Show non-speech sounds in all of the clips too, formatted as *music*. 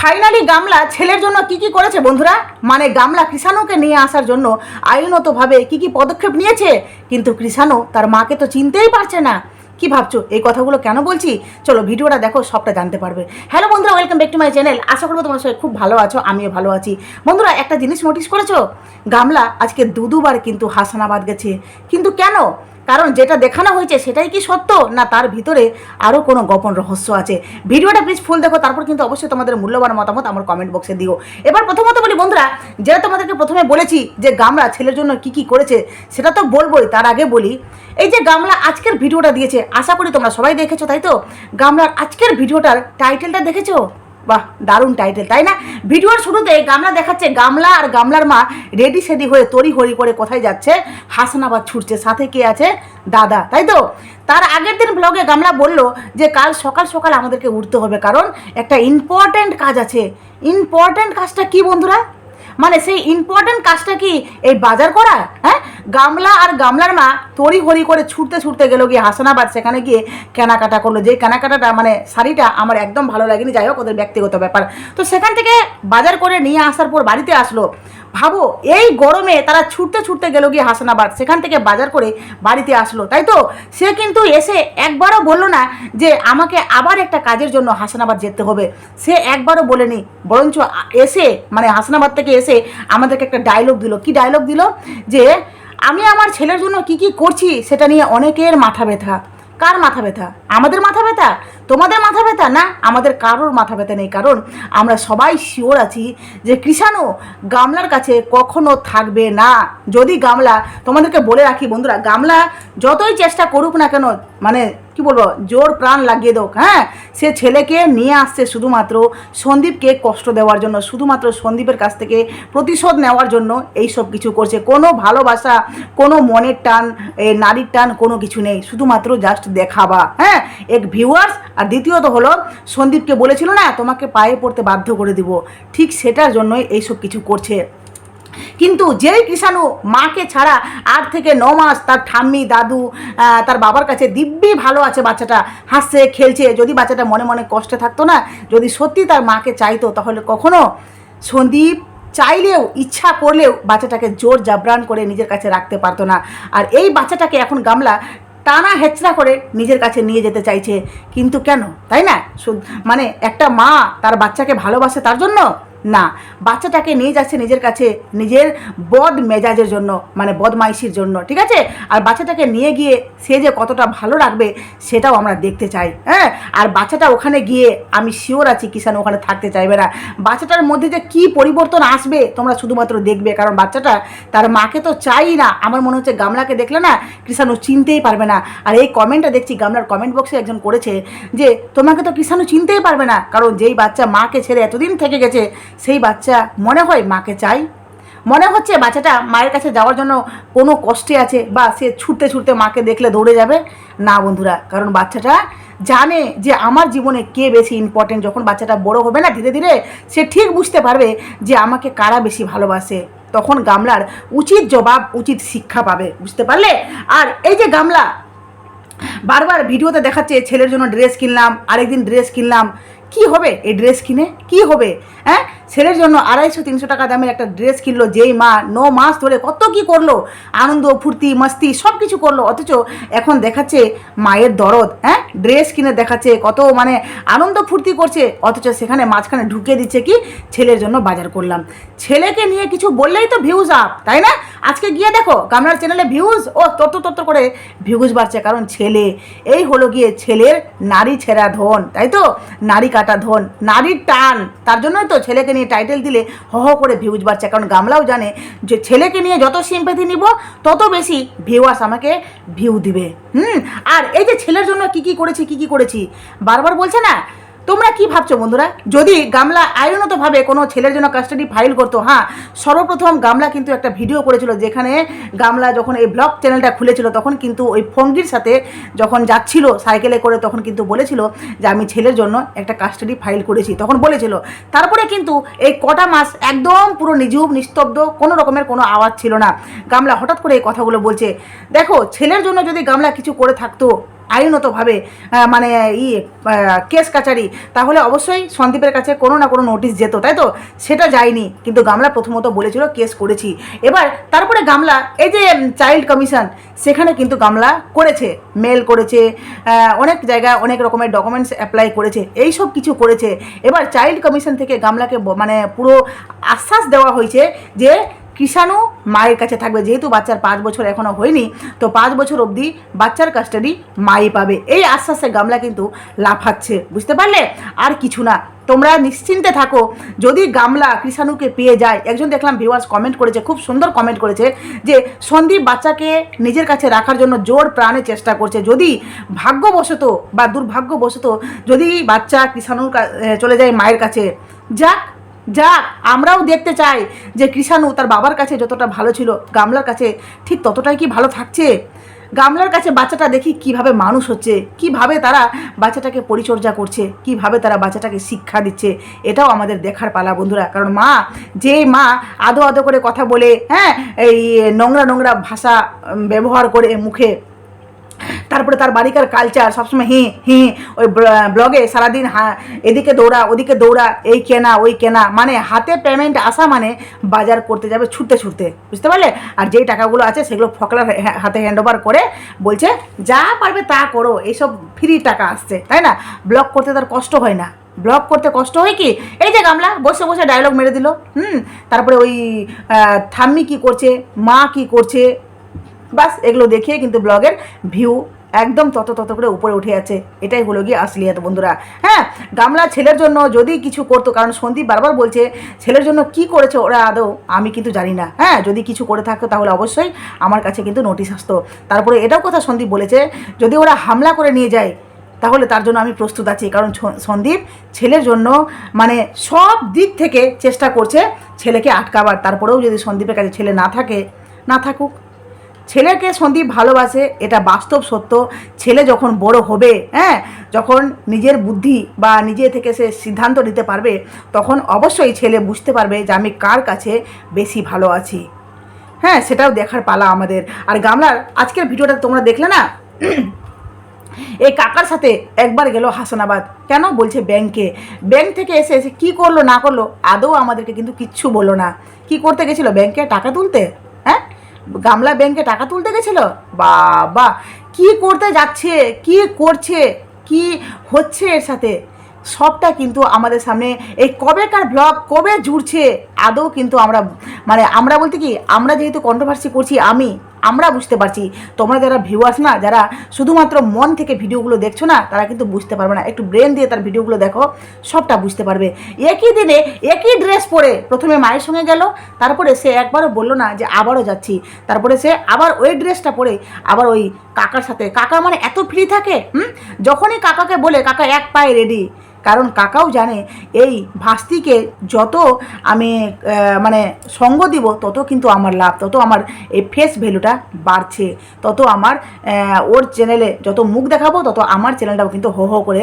Finally গামলা ছেলের জন্য কি কি করেছে বন্ধুরা? মানে গামলা কৃষাণুকে নিয়ে আসার জন্য আইনতভাবে কি কি পদক্ষেপ নিয়েছে? কিন্তু কৃষাণু তার মাকে তো চিনতেই পারছে না। কি ভাবছ? এই কথাগুলো কেন বলছি? চলো ভিডিওটা দেখো, সবটা জানতে পারবে। হ্যালো বন্ধুরা welcome back to my channel আশা করব তোমার সবাই খুব ভালো আছো, আমিও ভালো আছি। বন্ধুরা, একটা জিনিস নোটিস করেছ? গামলা আজকে দু দুবার কিন্তু হাসানাবাদ গেছে। কিন্তু কেন? কারণ যেটা দেখানো হয়েছে সেটাই কি সত্য? না তার ভিতরে আরও কোনো গোপন রহস্য আছে? ভিডিওটা প্লিজ ফুল দেখো, তারপর কিন্তু অবশ্যই তোমাদের মূল্যবান মতামত আমার কমেন্ট বক্সে দিও। এবার প্রথমত বলি, বন্ধুরা, যেটা তোমাদেরকে প্রথমে বলেছি যে গামলা ছেলের জন্য কি কি করেছে, সেটা তো বলবোই, তার আগে বলি, এই যে গামলা আজকের ভিডিওটা দিয়েছে, আশা করি তোমরা সবাই দেখেছ, তাই তো? গামলার আজকের ভিডিওটার টাইটেলটা দেখেছ? বাহ, দারুণ টাইটেল তাই না? ভিডিওর শুরুতে গামলা দেখাচ্ছে গামলা আর গামলার মা রেডি সেডি হয়ে তরি হরি করে কোথায় যাচ্ছে? হাসানাবাদ ছুটছে, সাথে কে আছে? দাদা, তাই তো? তার আগের দিন ব্লগে গামলা বলল যে, কাল সকাল সকাল আমাদেরকে উঠতে হবে, কারণ একটা ইম্পর্ট্যান্ট কাজ আছে। ইম্পর্ট্যান্ট কাজটা কি বন্ধুরা? মানে সেই ইম্পর্ট্যান্ট কাজটা কি এই বাজার করা? হ্যাঁ? গামলা আর গামলার মা তড়ি হরি করে ছুটতে ছুটতে গেল গিয়ে হাসানাবাদ। সেখানে গিয়ে কেনাকাটা করল। যে কেনাকাটাটা মানে শাড়িটা আমার একদম ভালো লাগেনি। যাই হোক, ওদের ব্যক্তিগত ব্যাপার। তো সেখান থেকে বাজার করে নিয়ে আসার পর বাড়িতে আসলো। ভাবো, এই গরমে তারা ছুটতে ছুটতে গেল গিয়ে হাসানাবাদ। সেখান থেকে বাজার করে বাড়িতে আসলো। তাই তো? সে কিন্তু এসে একবারও বলল না যে আমাকে আবার একটা কাজের জন্য হাসানাবাদ যেতে হবে। সে একবারও বলেনি। বরঞ্চ এসে মানে হাসানাবাদ থেকে এসে আমাদেরকে একটা ডায়লগ দিল। কি ডায়লগ দিল? যে আমি আমার ছেলের জন্য কি কি করছি সেটা নিয়ে অনেকের মাথা ব্যথা। কার মাথা ব্যথা? আমাদের মাথা ব্যথা? তোমাদের মাথা ব্যথা? না, আমাদের কারোর মাথা ব্যথা নেই, কারণ আমরা সবাই শিওর আছি যে কৃষাণু গামলার কাছে কখনো থাকবে না। যদি গামলা, তোমাদেরকে বলে রাখি বন্ধুরা, গামলা যতই চেষ্টা করুক না কেন মানে কি বলব, জোর প্রাণ লাগিয়ে দোক হ্যাঁ? সে ছেলেকে নিয়ে আসছে শুধুমাত্র সন্দীপকে কষ্ট দেওয়ার জন্য, শুধুমাত্র সন্দীপের কাছ থেকে প্রতিশোধ নেওয়ার জন্য এই সব কিছু করছে। কোনো ভালোবাসা, কোনো মনের টান নারীর টান কোনো কিছু নেই, শুধুমাত্র জাস্ট দেখাবা হ্যাঁ? এক ভিউয়ার্স আর দ্বিতীয়ত হলো, সন্দীপকে বলেছিল না, তোমাকে পায়ে পড়তে বাধ্য করে দিব। ঠিক সেটার জন্যই এইসব কিছু করছে। কিন্তু যেই কৃষাণু মাকে ছাড়া আট থেকে ন মাস তার ঠাম্মি, দাদু তার বাবার কাছে দিব্যি ভালো আছে, বাচ্চাটা হাসছে, খেলছে। যদি বাচ্চাটা মনে মনে কষ্টে থাকতো না, যদি সত্যি তার মাকে চাইতো, তাহলে কখনো সন্দীপ চাইলেও, ইচ্ছা করলেও বাচ্চাটাকে জোর জাবরান করে নিজের কাছে রাখতে পারতো না। আর এই বাচ্চাটাকে এখন গামলা টানা হেচড়া করে নিজের কাছে নিয়ে যেতে চাইছে। কিন্তু কেন? তাই না? মানে একটা মা তার বাচ্চাকে ভালোবাসে তার জন্য? না, বাচ্চাটাকে নিয়ে যাচ্ছে নিজের কাছে নিজের বদ মেজাজের জন্য মানে বদমাইশির জন্য, ঠিক আছে? আর বাচ্চাটাকে নিয়ে গিয়ে সে যে কতটা ভালো রাখবে সেটাও আমরা দেখতে চাই হ্যাঁ? আর বাচ্চাটা ওখানে গিয়ে, আমি শিওর আছি কিষান ওখানে থাকতে চাইবে না। বাচ্চাটার মধ্যে যে কী পরিবর্তন আসবে তোমরা শুধুমাত্র দেখবে, কারণ বাচ্চাটা তার মাকে তো চাই না। আমার মনে হচ্ছে গামলাকে দেখলে না, কৃষাণু চিনতেই পারবে না। আর এই কমেন্টটা দেখছি, গামলার কমেন্ট বক্সে একজন করেছে যে, তোমাকে তো কৃষাণু চিনতেই পারবে না, কারণ যেই বাচ্চা মাকে ছেড়ে এতদিন থেকে গেছে সেই বাচ্চা মনে হয় মাকে চাই। মনে হচ্ছে বাচ্চাটা মায়ের কাছে যাওয়ার জন্য কোনো কষ্টে আছে বা সে ছুটতে ছুটতে মাকে দেখলে দৌড়ে যাবে? না বন্ধুরা, কারণ বাচ্চাটা জানে যে আমার জীবনে কে বেশি ইম্পর্টেন্ট যখন বাচ্চাটা বড় হবে না ধীরে ধীরে, সে ঠিক বুঝতে পারবে যে আমাকে কারা বেশি ভালোবাসে। তখন গামলার উচিত জবাব, উচিত শিক্ষা পাবে। বুঝতে পারলে? আর এই যে গামলা, বারবার ভিডিওতে দেখাচ্ছে ছেলের জন্য ড্রেস কিনলাম, আরেকদিন ড্রেস কিনলাম। কি হবে এই ড্রেস কিনে? কি হবে? হ্যাঁ? ছেলের জন্য আড়াইশো, তিনশো টাকা দামের একটা ড্রেস কিনলো, যেই মা ন মাস ধরে কত কি করল, আনন্দ, ফুর্তি, মস্তি সব কিছু করল, অথচ এখন দেখাচ্ছে মায়ের দরদ হ্যাঁ? ড্রেস কিনে দেখাচ্ছে, কত মানে আনন্দ, ফুর্তি করছে, অথচ সেখানে মাঝখানে ঢুকে দিচ্ছে কি? ছেলের জন্য বাজার করলাম। ছেলেকে নিয়ে কিছু বললেই তো ভিউজ আপ তাই না? আজকে গিয়ে দেখো, গামলার চ্যানেলে ভিউজ ও তত তত করে ভিউজ বাড়ছে, কারণ ছেলে, এই হলো গিয়ে ছেলের নারী ছেঁড়া ধন, তাই তো? নারী কাটা ধন, নারীর টান, তার জন্যই তো ছেলেকে নিয়ে টাইটেল দিলে হ হ করে ভিউজ বাড়ছে। কারণ গামলাও জানে যে ছেলেকে নিয়ে যত সিম্পেথি নিব, তত বেশি ভিউয়ার্স আমাকে ভিউ দিবে। হুম? আর এই যে ছেলের জন্য কি কি করেছি, কি কি করেছি? বারবার বলছে না তোমরা কি ভাবছ বন্ধুরা? যদি গামলা আইনতভাবে কোনো ছেলের জন্য কাস্টাডি ফাইল করতো হ্যাঁ সর্বপ্রথম গামলা কিন্তু একটা ভিডিও করেছিল যেখানে গামলা যখন এই ব্লগ চ্যানেলটা খুলেছিল, তখন কিন্তু ওই ফঙ্গির সাথে যখন যাচ্ছিল সাইকেলে করে, তখন কিন্তু বলেছিল যে আমি ছেলের জন্য একটা কাস্টাডি ফাইল করেছি। তখন বলেছিল। তারপরে কিন্তু এই কটা মাস একদম পুরো নিঝুম, নিস্তব্ধ, কোনো রকমের কোনো আওয়াজ ছিল না। গামলা হঠাৎ করে এই কথাগুলো বলছে, দেখো, ছেলের জন্য যদি গামলা কিছু করে থাকতো আইনতভাবে মানে ই কেস কাচারি, তাহলে অবশ্যই সন্দীপের কাছে কোনো না কোনো নোটিশ যেত, তাই তো? সেটা যায়নি, কিন্তু গামলা প্রথমত বলেছিল কেস করেছি। এবার তারপরে গামলা, এই যে চাইল্ড কমিশন, সেখানে কিন্তু গামলা করেছে, মেল করেছে অনেক জায়গায় অনেক রকমের ডকুমেন্টস অ্যাপ্লাই করেছে এই সব কিছু করেছে। এবার চাইল্ড কমিশন থেকে গামলাকে মানে পুরো আশ্বাস দেওয়া হয়েছে যে কৃষাণু মায়ের কাছে থাকবে। যেহেতু বাচ্চার পাঁচ বছর এখনও হয়নি, তো পাঁচ বছর অবধি বাচ্চার কাস্টাডি মাই পাবে। এই আশ্বাসে গামলা কিন্তু লাফাচ্ছে, বুঝতে পারলে? আর কিছু না, তোমরা নিশ্চিন্তে থাকো। যদি গামলা কৃষাণুকে পেয়ে যায়, একজন দেখলাম ভিউয়ার্স কমেন্ট করেছে, খুব সুন্দর কমেন্ট করেছে, যে সন্দীপ বাচ্চাকে নিজের কাছে রাখার জন্য জোর প্রাণে চেষ্টা করছে। যদি ভাগ্যবশত বা দুর্ভাগ্যবশত যদি বাচ্চা কৃষাণুর চলে যায় মায়ের কাছে, যাক যাক আমরাও দেখতে চাই যে কৃষাণু তার বাবার কাছে যতটা ভালো ছিল, গামলার কাছে ঠিক ততটাই কি ভালো থাকছে? গামলার কাছে বাচ্চাটা দেখি কীভাবে মানুষ হচ্ছে, কীভাবে তারা বাচ্চাটাকে পরিচর্যা করছে, কীভাবে তারা বাচ্চাটাকে শিক্ষা দিচ্ছে, এটাও আমাদের দেখার পালা বন্ধুরা। কারণ মা, যে মা আদো আদো করে কথা বলে হ্যাঁ এই নোংরা নোংরা ভাষা ব্যবহার করে মুখে তারপরে তার বাড়িকার কালচার সবসময় হি হি, ওই ব্লগে সারাদিন হা, এদিকে দৌড়া, ওদিকে দৌড়া, এই কেনা, ওই কেনা মানে হাতে পেমেন্ট আসা মানে বাজার করতে যাবে ছুটতে ছুটতে, বুঝতে পারলে? আর যেই টাকাগুলো আছে সেগুলো ফকলার হাতে হ্যান্ড ওভার করে বলছে, যা পারবে তা করো। এইসব ফ্রি টাকা আসছে, তাই না? ব্লগ করতে তার কষ্ট হয় না। ব্লগ করতে কষ্ট হয় কি? এই যে গামলা, বসে বসে ডায়লগ মেরে দিল, হুম? তারপরে ওই থাম্মি কি করছে, মা কি করছে, বাস এগুলো দেখিয়ে কিন্তু ব্লগের ভিউ একদম তত তত করে উপরে উঠে আছে। এটাই হলো গিয়ে আসলিয়াত বন্ধুরা। হ্যাঁ গামলা ছেলের জন্য যদি কিছু করতো, কারণ সন্দীপ বারবার বলছে, ছেলের জন্য কি করেছে ওরা আদৌ? আমি কিন্তু জানি না। হ্যাঁ যদি কিছু করে থাকতো তাহলে অবশ্যই আমার কাছে কিন্তু নোটিশ আসতো। তারপরে এটাও কথা সন্দীপ বলেছে, যদি ওরা হামলা করে নিয়ে যায়, তাহলে তার জন্য আমি প্রস্তুত আছি। কারণ সন্দীপ ছেলের জন্য মানে সব দিক থেকে চেষ্টা করছে ছেলেকে আটকাবার। তারপরেও যদি সন্দীপের কাছে ছেলে না থাকে, না থাকুক ছেলেকে সন্দীপ ভালোবাসে, এটা বাস্তব সত্য। ছেলে যখন বড় হবে হ্যাঁ যখন নিজের বুদ্ধি বা নিজে থেকে সে সিদ্ধান্ত নিতে পারবে, তখন অবশ্যই ছেলে বুঝতে পারবে যে আমি কার কাছে বেশি ভালো আছি। হ্যাঁ সেটাও দেখার পালা আমাদের। আর গামলার আজকের ভিডিওটা তোমরা দেখলে না? *clears throat* এই কাকার সাথে একবার গেল হাসানাবাদ। কেন? বলছে ব্যাংকে। ব্যাংক থেকে এসে এসে কী করল, না করল, আদৌ আমাদেরকে কিন্তু কিচ্ছু বলল না। কি করতে গেছিল ব্যাংকে টাকা তুলতে? হ্যাঁ? গামলা ব্যাংকে টাকা তুলতে গেছিল? বাবা, কি করতে যাচ্ছে? কি করছে? কি হচ্ছে এর সাথে? সবটা কিন্তু আমাদের সামনে, এই কবেকার ব্লগ কবে জুড়ছে আদৌ কিন্তু আমরা মানে আমরা বলতে কি, আমরা যেহেতু কন্ট্রোভার্সি করছি, আমি আমরা বুঝতে পারছি। তোমরা যারা ভিউয়ার্স না, যারা শুধুমাত্র মন থেকে ভিডিওগুলো দেখছ না, তারা কিন্তু বুঝতে পারবে না। একটু ব্রেন দিয়ে তার ভিডিওগুলো দেখো, সবটা বুঝতে পারবে। একই দিনে একই ড্রেস পরে প্রথমে মায়ের সঙ্গে গেল, তারপরে সে একবারও বলল না যে আবারও যাচ্ছি। তারপরে সে আবার ওই ড্রেসটা পরে আবার ওই কাকার সাথে। কাকা মানে এত ফ্রি থাকে, হুম? যখনই কাকাকে বলে, কাকা এক পায়ে রেডি কারণ কাকাও জানে, এই ভাস্তিকে যত আমি মানে সঙ্গ দিব, তত কিন্তু আমার লাভ, তত আমার এই ফেস ভ্যালুটা বাড়ছে, তত আমার ওর চ্যানেলে যত মুখ দেখাবো, তত আমার চ্যানেলটাও কিন্তু হো হো করে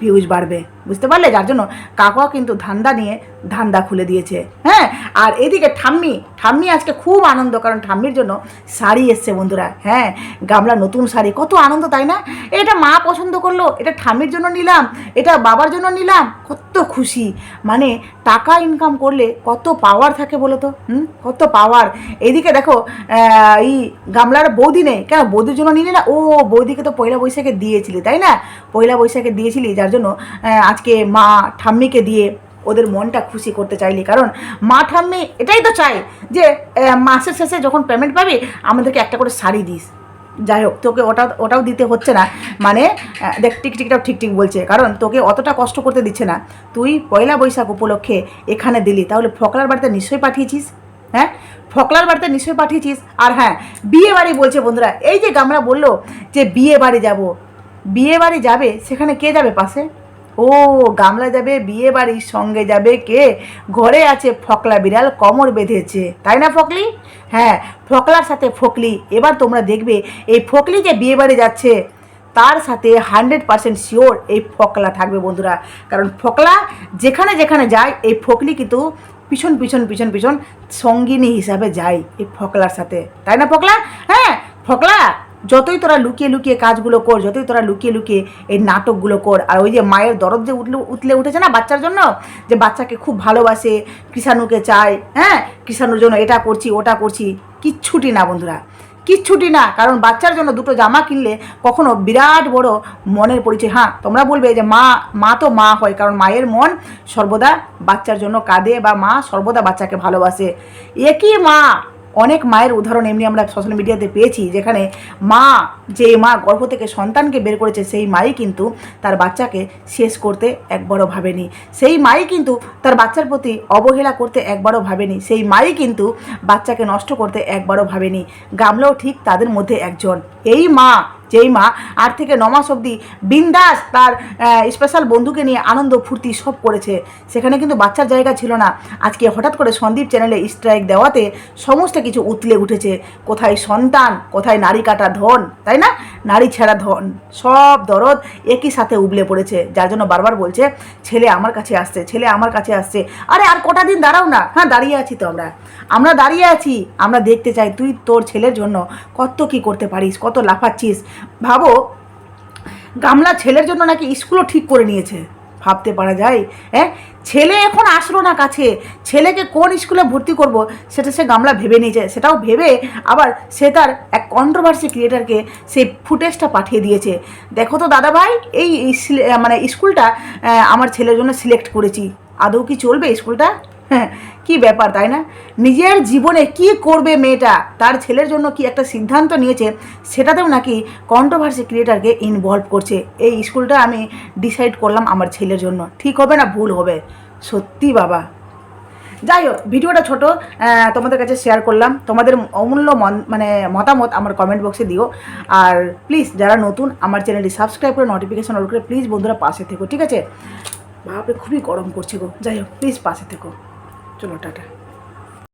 ভিউজ বাড়বে, বুঝতে পারলে? যার জন্য কাকা কিন্তু ধান্দা নিয়ে ধান্দা খুলে দিয়েছে হ্যাঁ? আর এদিকে ঠাম্মি ঠাম্মি আজকে খুব আনন্দ, কারণ ঠাম্মির জন্য শাড়ি এসছে বন্ধুরা হ্যাঁ? গামলা নতুন শাড়ি, কত আনন্দ, তাই না? এটা মা পছন্দ করল, এটা ঠাম্মির জন্য নিলাম, এটা বাবার জন্য নিলাম, কত খুশি। মানে টাকা ইনকাম করলে কত পাওয়ার থাকে বলো তো, হুম? কত পাওয়ার এদিকে দেখো এই গামলার বৌদি নেই, কেন? বৌদির জন্য নিলে না? ও, বৌদিকে তো পয়লা বৈশাখে দিয়েছিলি, তাই না? পয়লা বৈশাখে দিয়েছিলি যার জন্য আজকে মা ঠাম্মিকে দিয়ে ওদের মনটা খুশি করতে চাইলি। কারণ মা ঠাম্মি এটাই তো চাই যে মাসের শেষে যখন পেমেন্ট পাবি, আমাদেরকে একটা করে শাড়ি দিস। যাই হোক, তোকে ওটা, ওটাও দিতে হচ্ছে না। মানে দেখ টিকটিকটাও ঠিক ঠিক বলছে। কারণ তোকে অতটা কষ্ট করতে দিচ্ছে না। তুই পয়লা বৈশাখ উপলক্ষে এখানে দিলি। তাহলে ফকলার বাড়িতে নিশ্চয়ই পাঠিয়েছিস? হ্যাঁ? ফকলার বাড়িতে নিশ্চয়ই পাঠিয়েছিস? আর হ্যাঁ বিয়ে বাড়ি বলছে বন্ধুরা। এই যে গামরা বলল যে, বিয়ে বাড়ি যাব। বিয়ে বাড়ি যাবে? সেখানে কে যাবে পাশে? ও, গামলা যাবে, বিয়ে বাড়ির সঙ্গে যাবে কে? ঘরে আছে ফকলা বিড়াল, কমর বেঁধেছে। তাই না ফকলি? হ্যাঁ ফকলার সাথে ফকলি। এবার তোমরা দেখবে, এই ফকলি যে বিয়ে বাড়ি যাচ্ছে, তার সাথে হান্ড্রেড পার্সেন্ট শিওর এই ফকলা থাকবে বন্ধুরা। কারণ ফকলা যেখানে যেখানে যায়, এই ফকলি কিন্তু পিছন পিছন পিছন পিছন সঙ্গিনী হিসাবে যায় এই ফকলার সাথে। তাই না ফকলা? হ্যাঁ ফকলা! যতই তোরা লুকিয়ে লুকিয়ে কাজগুলো কর, যতই তোরা লুকিয়ে লুকিয়ে এই নাটকগুলো কর, আর ওই যে মায়ের দরদ যে উঠলে, উতলে উঠেছে না বাচ্চার জন্য? যে বাচ্চাকে খুব ভালোবাসে, কৃষাণুকে চায় হ্যাঁ? কৃষাণুর জন্য এটা করছি, ওটা করছি, কিচ্ছুটি না বন্ধুরা। কিচ্ছুটি না, কারণ বাচ্চার জন্য দুটো জামা কিনলে কখনো বিরাট বড় মনের পরিচয়। হ্যাঁ তোমরা বলবে যে মা মা তো মা হয়, কারণ মায়ের মন সর্বদা বাচ্চার জন্য কাঁদে বা মা সর্বদা বাচ্চাকে ভালোবাসে। একই মা? অনেক মায়ের উদাহরণ এমনি আমরা সোশ্যাল মিডিয়াতে পেয়েছি, যেখানে মা, যে মা গর্ভ থেকে সন্তানকে বের করেছে, সেই মাই কিন্তু তার বাচ্চাকে শেষ করতে একবারও ভাবেনি। সেই মাই কিন্তু তার বাচ্চার প্রতি অবহেলা করতে একবারও ভাবেনি। সেই মাই কিন্তু বাচ্চাকে নষ্ট করতে একবারও ভাবেনি। গামলাও ঠিক তাদের মধ্যে একজন। এই মা যেই মা আট থেকে ন মাস অবধি বিন্দাস তার স্পেশাল বন্ধুকে নিয়ে আনন্দ, ফুর্তি সব করেছে। সেখানে কিন্তু বাচ্চার জায়গা ছিল না। আজকে হঠাৎ করে সন্দীপ চ্যানেলে স্ট্রাইক দেওয়াতে সমস্ত কিছু উতলে উঠেছে। কোথায় সন্তান, কোথায় নারী কাটা ধন, তাই না? নারী ছেঁড়া ধন, সব দরদ একই সাথে উবলে পড়েছে। যার জন্য বারবার বলছে, ছেলে আমার কাছে আসছে, ছেলে আমার কাছে আসছে। আরে, আর কটা দিন দাঁড়াও না। হ্যাঁ দাঁড়িয়ে আছি তো আমরা। আমরা দাঁড়িয়ে আছি। আমরা দেখতে চাই তুই তোর ছেলের জন্য কত কি করতে পারিস, কত লাফাচ্ছিস। ভাবো, গামলা ছেলের জন্য নাকি স্কুলও ঠিক করে নিয়েছে। ভাবতে পারা যায় হ্যাঁ ছেলে এখন আসলো না কাছে। ছেলেকে কোন স্কুলে ভর্তি করব সেটা সে গামলা ভেবে নিয়েছে। সেটাও ভেবে আবার সে তার এক কন্ট্রোভার্সি ক্রিয়েটারকে সেই ফুটেজটা পাঠিয়ে দিয়েছে। দেখো তো দাদা ভাই এই মানে স্কুলটা আমার ছেলের জন্য সিলেক্ট করেছি। আদৌ কি চলবে স্কুলটা? কি ব্যাপার, তাই না? নিজের জীবনে কি করবে মেয়েটা? তার ছেলের জন্য কি একটা সিদ্ধান্ত নিয়েছে, সেটাতেও নাকি কন্ট্রোভার্সি ক্রিয়েটারকে ইনভলভ করছে। এই স্কুলটা আমি ডিসাইড করলাম আমার ছেলের জন্য। ঠিক হবে না, ভুল হবে। সত্যি বাবা। যাই হোক, ভিডিওটা ছোট তোমাদের কাছে শেয়ার করলাম। তোমাদের অমূল্য মন- মানে মতামত আমার কমেন্ট বক্সে দিও। আর প্লিজ যারা নতুন, আমার চ্যানেলটি সাবস্ক্রাইব করে নোটিফিকেশন অন করে প্লিজ বন্ধুরা পাশে থেকো, ঠিক আছে? বাপরে, খুবই গরম করছে গো। যাই হোক প্লিজ পাশে থেকো। চলো টাটা